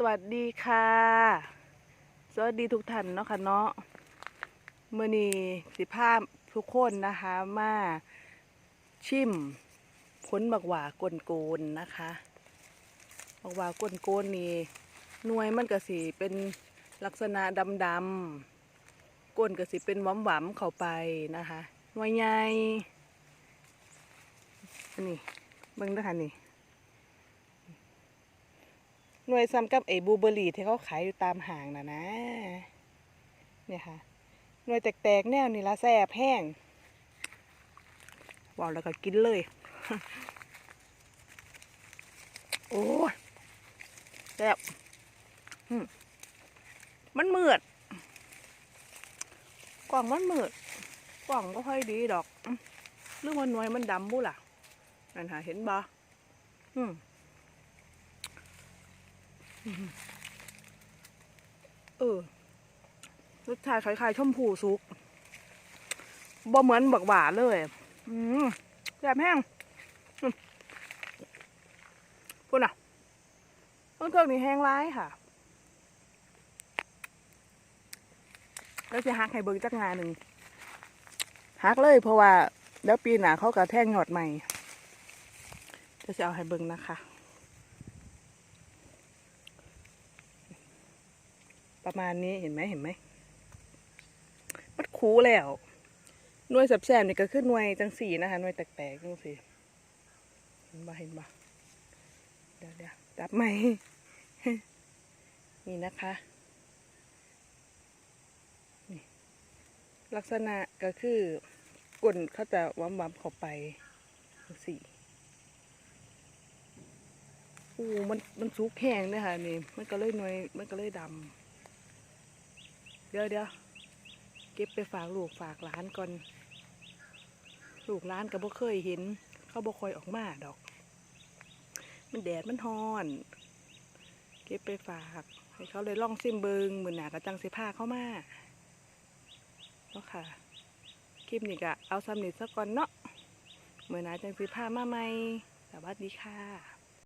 สวัสดีค่ะ สวัสดีทุกท่านเนาะค่ะเนาะเมื่อนี้สิภาพทุกคนนะคะมาชิมผลบักหว่ากลโกนนะคะบักหว่ากลโกนนี่หน่วยมันก็สิเป็นลักษณะดำๆก้นก็สิเป็นหวหวๆเข้าไปนะคะหน่วยใหญ่อันนี้เบิ่งนะคะนี่ หน่วยซ้ำกับไอ้บูเบอรี่ที่เขาขายอยู่ตามห้างน่ะนะ เนี่ยค่ะ หน่วยแตกๆแนวนี่ละแซ่บแห้งวาวแล้วก็กินเลย โอ้แซ่บมันมืดกล่องมันมืดกล่องก็ค่อยดีดอกอืมหรือว่าหน่วยมันดำบุล่ะนั่นหาเห็นบ่อืม เออรสชาติคล้ายๆชมพูซุกบ่เหมือนบักหวานเลย อืมแซ่บแห้งพูดน่ะต้นเทือกนี่แห้งร้ายค่ะแล้วจะหักให้เบิ่งจักงานหนึ่งหักเลยเพราะว่า แล้วปีหน้าเขาก็แท่งหยอดใหม่จะจะเอาให้เบิ่งนะคะ ประมาณนี้เห็นไหมเห็นไหมมันคูแล้วหน่วยแสบๆนี่ก็คือหน่วยจังสีนะคะหน่วยแตกๆจังสีเห็นบ่เห็นบ่เดี๋ยวเดี๋ยวจับไหมนี่นะคะนี่ลักษณะก็คือกลนเขาจะวับๆเข้าไปจังสีอู้มันมันสุกแห้งนี่ยค่ะนี่ มันก็เลยหน่วยมันก็เลยดำ เดี๋ยวเดี๋ยวเก็บไปฝากลูกฝากหลานก่อน ลูกหลานก็บ่เคยเห็น เขาบ่คอยออกมาดอก มันแดดมันฮ้อน เก็บไปฝากให้เขาเลยล่องซิมเบิงเหมือนหนากระจังสิผ้าเข้ามาเนาะค่ะ คลิปนี้ก็เอาสำนิทซะก่อนเนาะเหมือนหนาจังสิผ้ามาใหม่สวัสดีค่ะ